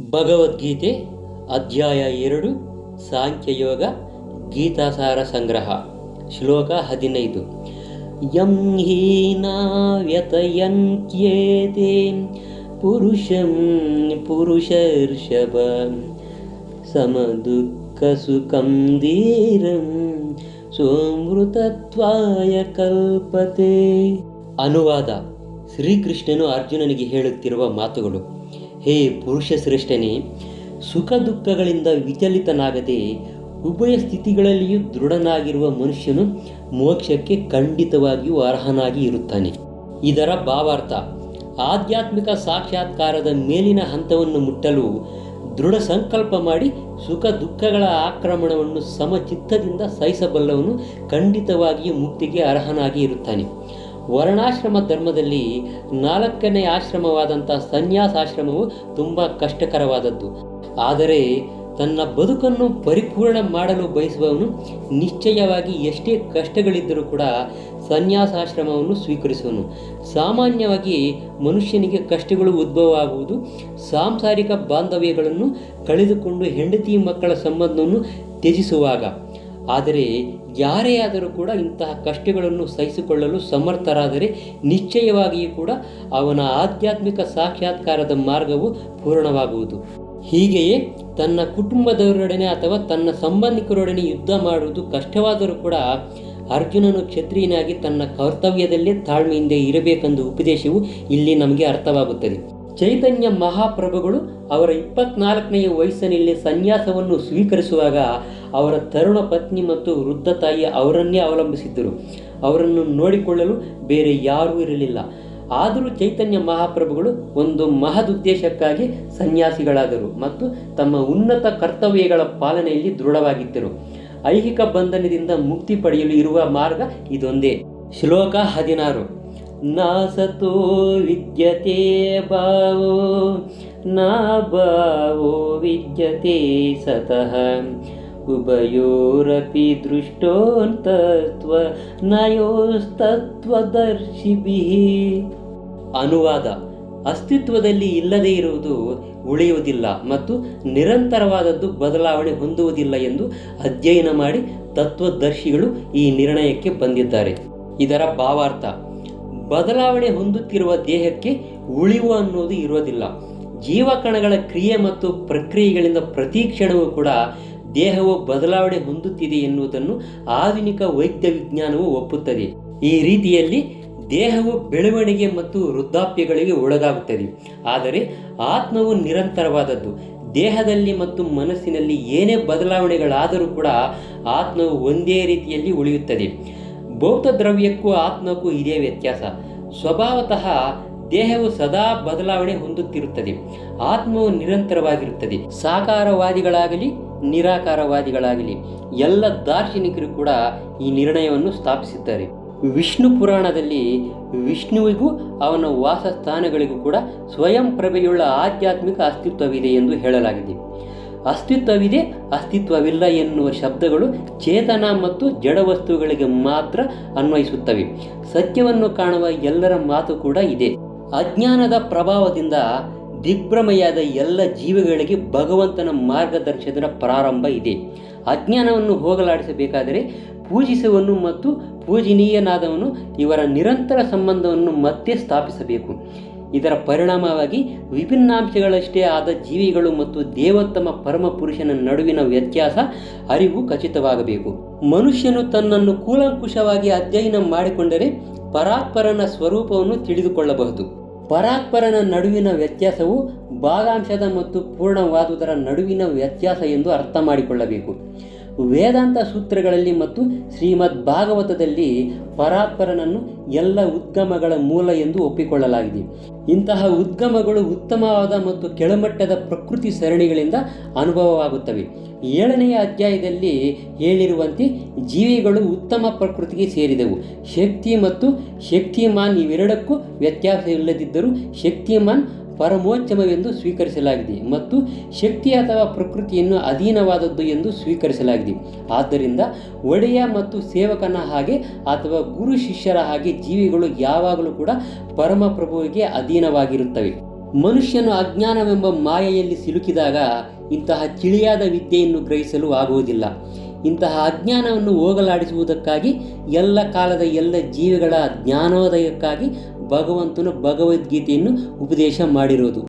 ಭಗವದ್ಗೀತೆ ಅಧ್ಯಾಯ ಎರಡು, ಸಾಂಖ್ಯಯೋಗ, ಗೀತಾಸಾರ ಸಂಗ್ರಹ, ಶ್ಲೋಕ ಹದಿನೈದು. ಯಂ ಹೀನಾ ವ್ಯತಯಂತ್ಯೇತೆ ಪುರುಷಂ ಪುರುಷರ್ಷಭ ಸಮದುಃಖಸುಖಂ ಧೀರಂ ಸೋಮೃತತ್ವಾಯ ಕಲ್ಪತೆ. ಅನುವಾದ. ಶ್ರೀಕೃಷ್ಣನು ಅರ್ಜುನನಿಗೆ ಹೇಳುತ್ತಿರುವ ಮಾತುಗಳು. ಹೇ ಪುರುಷ ಶ್ರೇಷ್ಠನೇ, ಸುಖ ದುಃಖಗಳಿಂದ ವಿಚಲಿತನಾಗದೆ ಉಭಯ ಸ್ಥಿತಿಗಳಲ್ಲಿಯೂ ದೃಢನಾಗಿರುವ ಮನುಷ್ಯನು ಮೋಕ್ಷಕ್ಕೆ ಖಂಡಿತವಾಗಿಯೂ ಅರ್ಹನಾಗಿ ಇರುತ್ತಾನೆ. ಇದರ ಭಾವಾರ್ಥ, ಆಧ್ಯಾತ್ಮಿಕ ಸಾಕ್ಷಾತ್ಕಾರದ ಮೇಲಿನ ಹಂತವನ್ನು ಮುಟ್ಟಲು ದೃಢ ಸಂಕಲ್ಪ ಮಾಡಿ ಸುಖ ದುಃಖಗಳ ಆಕ್ರಮಣವನ್ನು ಸಮಚಿತ್ತದಿಂದ ಸಹಿಸಬಲ್ಲವನು ಖಂಡಿತವಾಗಿಯೂ ಮುಕ್ತಿಗೆ ಅರ್ಹನಾಗಿ ಇರುತ್ತಾನೆ. ವರ್ಣಾಶ್ರಮ ಧರ್ಮದಲ್ಲಿ ನಾಲ್ಕನೇ ಆಶ್ರಮವಾದಂಥ ಸನ್ಯಾಸಾಶ್ರಮವು ತುಂಬ ಕಷ್ಟಕರವಾದದ್ದು. ಆದರೆ ತನ್ನ ಬದುಕನ್ನು ಪರಿಪೂರ್ಣ ಮಾಡಲು ಬಯಸುವವನು ನಿಶ್ಚಯವಾಗಿ ಎಷ್ಟೇ ಕಷ್ಟಗಳಿದ್ದರೂ ಕೂಡ ಸನ್ಯಾಸಾಶ್ರಮವನ್ನು ಸ್ವೀಕರಿಸುವನು. ಸಾಮಾನ್ಯವಾಗಿ ಮನುಷ್ಯನಿಗೆ ಕಷ್ಟಗಳು ಉದ್ಭವ ಆಗುವುದು ಸಾಂಸಾರಿಕ ಬಾಂಧವ್ಯಗಳನ್ನು ಕಳೆದುಕೊಂಡು ಹೆಂಡತಿ ಮಕ್ಕಳ ಸಂಬಂಧವನ್ನು ತ್ಯಜಿಸುವಾಗ. ಆದರೆ ಯಾರೇ ಆದರೂ ಕೂಡ ಇಂತಹ ಕಷ್ಟಗಳನ್ನು ಸಹಿಸಿಕೊಳ್ಳಲು ಸಮರ್ಥರಾದರೆ ನಿಶ್ಚಯವಾಗಿಯೂ ಕೂಡ ಅವನ ಆಧ್ಯಾತ್ಮಿಕ ಸಾಕ್ಷಾತ್ಕಾರದ ಮಾರ್ಗವು ಪೂರ್ಣವಾಗುವುದು. ಹೀಗೆಯೇ ತನ್ನ ಕುಟುಂಬದವರೊಡನೆ ಅಥವಾ ತನ್ನ ಸಂಬಂಧಿಕರೊಡನೆ ಯುದ್ಧ ಮಾಡುವುದು ಕಷ್ಟವಾದರೂ ಕೂಡ ಅರ್ಜುನನು ಕ್ಷತ್ರಿಯನಾಗಿ ತನ್ನ ಕರ್ತವ್ಯದಲ್ಲೇ ತಾಳ್ಮೆಯಿಂದ ಇರಬೇಕೆಂದು ಉಪದೇಶವು ಇಲ್ಲಿ ನಮಗೆ ಅರ್ಥವಾಗುತ್ತದೆ. ಚೈತನ್ಯ ಮಹಾಪ್ರಭುಗಳು ಅವರ ಇಪ್ಪತ್ನಾಲ್ಕನೆಯ ವಯಸ್ಸಿನಲ್ಲಿ ಸನ್ಯಾಸವನ್ನು ಸ್ವೀಕರಿಸುವಾಗ ಅವರ ತರುಣ ಪತ್ನಿ ಮತ್ತು ವೃದ್ಧ ತಾಯಿ ಅವರನ್ನೇ ಅವಲಂಬಿಸಿದ್ದರು. ಅವರನ್ನು ನೋಡಿಕೊಳ್ಳಲು ಬೇರೆ ಯಾರೂ ಇರಲಿಲ್ಲ. ಆದರೂ ಚೈತನ್ಯ ಮಹಾಪ್ರಭುಗಳು ಒಂದು ಮಹದುದ್ದೇಶಕ್ಕಾಗಿ ಸನ್ಯಾಸಿಗಳಾದರು ಮತ್ತು ತಮ್ಮ ಉನ್ನತ ಕರ್ತವ್ಯಗಳ ಪಾಲನೆಯಲ್ಲಿ ದೃಢವಾಗಿದ್ದರು. ಐಹಿಕ ಬಂಧನದಿಂದ ಮುಕ್ತಿ ಪಡೆಯಲು ಇರುವ ಮಾರ್ಗ ಇದೊಂದೇ. ಶ್ಲೋಕ ಹದಿನಾರು. ನಾಸತೋ ವಿದ್ಯತೆ ಭಾವೋ ನಾ ಭಾವೋ ವಿದ್ಯತೆ ಸತಃ. ಉಭಯೋರಪಿ ದೃಷ್ಟೋಂತತ್ವ, ನಯೋಸ್ತತ್ವದರ್ಶಿಭಿ. ಅನುವಾದ, ಅಸ್ತಿತ್ವದಲ್ಲಿ ಇಲ್ಲದೇ ಇರುವುದು ಉಳಿಯುವುದಿಲ್ಲ ಮತ್ತು ನಿರಂತರವಾದದ್ದು ಬದಲಾವಣೆ ಹೊಂದುವುದಿಲ್ಲ ಎಂದು ಅಧ್ಯಯನ ಮಾಡಿ ತತ್ವದರ್ಶಿಗಳು ಈ ನಿರ್ಣಯಕ್ಕೆ ಬಂದಿದ್ದಾರೆ. ಇದರ ಭಾವಾರ್ಥ ಬದಲಾವಣೆ ಹೊಂದುತ್ತಿರುವ ದೇಹಕ್ಕೆ ಉಳಿವು ಅನ್ನೋದು ಇರೋದಿಲ್ಲ. ಜೀವಕಣಗಳ ಕ್ರಿಯೆ ಮತ್ತು ಪ್ರಕ್ರಿಯೆಗಳಿಂದ ಪ್ರತಿ ಕ್ಷಣವೂ ಕೂಡ ದೇಹವು ಬದಲಾವಣೆ ಹೊಂದುತ್ತಿದೆ ಎನ್ನುವುದನ್ನು ಆಧುನಿಕ ವೈದ್ಯ ವಿಜ್ಞಾನವು ಒಪ್ಪುತ್ತದೆ. ಈ ರೀತಿಯಲ್ಲಿ ದೇಹವು ಬೆಳವಣಿಗೆ ಮತ್ತು ವೃದ್ಧಾಪ್ಯಗಳಿಗೆ ಒಳಗಾಗುತ್ತದೆ. ಆದರೆ ಆತ್ಮವು ನಿರಂತರವಾದದ್ದು. ದೇಹದಲ್ಲಿ ಮತ್ತು ಮನಸ್ಸಿನಲ್ಲಿ ಏನೇ ಬದಲಾವಣೆಗಳಾದರೂ ಕೂಡ ಆತ್ಮವು ಒಂದೇ ರೀತಿಯಲ್ಲಿ ಉಳಿಯುತ್ತದೆ. ಭೌತ ದ್ರವ್ಯಕ್ಕೂ ಆತ್ಮಕ್ಕೂ ಇದೇ ವ್ಯತ್ಯಾಸ. ಸ್ವಭಾವತಃ ದೇಹವು ಸದಾ ಬದಲಾವಣೆ ಹೊಂದುತ್ತಿರುತ್ತದೆ. ಆತ್ಮವು ನಿರಂತರವಾಗಿರುತ್ತದೆ. ಸಾಕಾರವಾದಿಗಳಾಗಲಿ, ನಿರಾಕಾರವಾದಿಗಳಾಗಲಿ, ಎಲ್ಲ ದಾರ್ಶನಿಕರು ಕೂಡ ಈ ನಿರ್ಣಯವನ್ನು ಸ್ಥಾಪಿಸಿದ್ದಾರೆ. ವಿಷ್ಣು ಪುರಾಣದಲ್ಲಿ ವಿಷ್ಣುವಿಗೂ ಅವನ ವಾಸಸ್ಥಾನಗಳಿಗೂ ಕೂಡ ಸ್ವಯಂ ಪ್ರಭೆಯುಳ್ಳ ಆಧ್ಯಾತ್ಮಿಕ ಅಸ್ತಿತ್ವವಿದೆ ಎಂದು ಹೇಳಲಾಗಿದೆ. ಅಸ್ತಿತ್ವವಿದೆ, ಅಸ್ತಿತ್ವವಿಲ್ಲ ಎನ್ನುವ ಶಬ್ದಗಳು ಚೇತನ ಮತ್ತು ಜಡ ವಸ್ತುಗಳಿಗೆ ಮಾತ್ರ ಅನ್ವಯಿಸುತ್ತವೆ. ಸತ್ಯವನ್ನು ಕಾಣುವ ಎಲ್ಲರ ಮಾತು ಕೂಡ ಇದೆ. ಅಜ್ಞಾನದ ಪ್ರಭಾವದಿಂದ ದಿಗ್ಭ್ರಮೆಯಾದ ಎಲ್ಲ ಜೀವಿಗಳಿಗೆ ಭಗವಂತನ ಮಾರ್ಗದರ್ಶನದ ಪ್ರಾರಂಭ ಇದೆ. ಅಜ್ಞಾನವನ್ನು ಹೋಗಲಾಡಿಸಬೇಕಾದರೆ ಪೂಜಿಸುವನು ಮತ್ತು ಪೂಜನೀಯನಾದವನು ಇವರ ನಿರಂತರ ಸಂಬಂಧವನ್ನು ಮತ್ತೆ ಸ್ಥಾಪಿಸಬೇಕು. ಇದರ ಪರಿಣಾಮವಾಗಿ ವಿಭಿನ್ನಾಂಶಗಳಷ್ಟೇ ಆದ ಜೀವಿಗಳು ಮತ್ತು ದೇವೋತ್ತಮ ಪರಮ ಪುರುಷನ ನಡುವಿನ ವ್ಯತ್ಯಾಸ ಅರಿವು ಖಚಿತವಾಗಬೇಕು. ಮನುಷ್ಯನು ತನ್ನನ್ನು ಕೂಲಂಕುಷವಾಗಿ ಅಧ್ಯಯನ ಮಾಡಿಕೊಂಡರೆ ಪರಾತ್ಪರನ ಸ್ವರೂಪವನ್ನು ತಿಳಿದುಕೊಳ್ಳಬಹುದು. ಪರಾತ್ಪರನ ನಡುವಿನ ವ್ಯತ್ಯಾಸವು ಭಾಗಾಂಶದ ಮತ್ತು ಪೂರ್ಣವಾದುದರ ನಡುವಿನ ವ್ಯತ್ಯಾಸ ಎಂದು ಅರ್ಥ ಮಾಡಿಕೊಳ್ಳಬೇಕು. ವೇದಾಂತ ಸೂತ್ರಗಳಲ್ಲಿ ಮತ್ತು ಶ್ರೀಮದ್ ಭಾಗವತದಲ್ಲಿ ಪರಾತ್ಪರನನ್ನು ಎಲ್ಲ ಉದ್ಗಮಗಳ ಮೂಲ ಎಂದು ಒಪ್ಪಿಕೊಳ್ಳಲಾಗಿದೆ. ಇಂತಹ ಉದ್ಗಮಗಳು ಉತ್ತಮವಾದ ಮತ್ತು ಕೆಳಮಟ್ಟದ ಪ್ರಕೃತಿ ಸರಣಿಗಳಿಂದ ಅನುಭವವಾಗುತ್ತವೆ. ಏಳನೆಯ ಅಧ್ಯಾಯದಲ್ಲಿ ಹೇಳಿರುವಂತೆ ಜೀವಿಗಳು ಉತ್ತಮ ಪ್ರಕೃತಿಗೆ ಸೇರಿದವು. ಶಕ್ತಿ ಮತ್ತು ಶಕ್ತಿಮಾನ್ ಇವೆರಡಕ್ಕೂ ವ್ಯತ್ಯಾಸವಿಲ್ಲದಿದ್ದರೂ ಶಕ್ತಿಮಾನ್ ಪರಮೋಚ್ಚಮವೆಂದು ಸ್ವೀಕರಿಸಲಾಗಿದೆ ಮತ್ತು ಶಕ್ತಿ ಅಥವಾ ಪ್ರಕೃತಿಯನ್ನು ಅಧೀನವಾದದ್ದು ಎಂದು ಸ್ವೀಕರಿಸಲಾಗಿದೆ. ಆದ್ದರಿಂದ ಒಡೆಯ ಮತ್ತು ಸೇವಕನ ಹಾಗೆ ಅಥವಾ ಗುರು ಶಿಷ್ಯರ ಹಾಗೆ ಜೀವಿಗಳು ಯಾವಾಗಲೂ ಕೂಡ ಪರಮಪ್ರಭುವಿಗೆ ಅಧೀನವಾಗಿರುತ್ತವೆ. ಮನುಷ್ಯನು ಅಜ್ಞಾನವೆಂಬ ಮಾಯೆಯಲ್ಲಿ ಸಿಲುಕಿದಾಗ ಇಂತಹ ತಿಳಿಯಾದ ವಿದ್ಯೆಯನ್ನು ಗ್ರಹಿಸಲು ಆಗುವುದಿಲ್ಲ. ಇಂತಹ ಅಜ್ಞಾನವನ್ನು ಹೋಗಲಾಡಿಸುವುದಕ್ಕಾಗಿ ಎಲ್ಲ ಕಾಲದ ಎಲ್ಲ ಜೀವಿಗಳ ಜ್ಞಾನೋದಯಕ್ಕಾಗಿ ಭಗವಂತನು ಭಗವದ್ಗೀತೆಯನ್ನು ಉಪದೇಶ ಮಾಡಿರೋದು.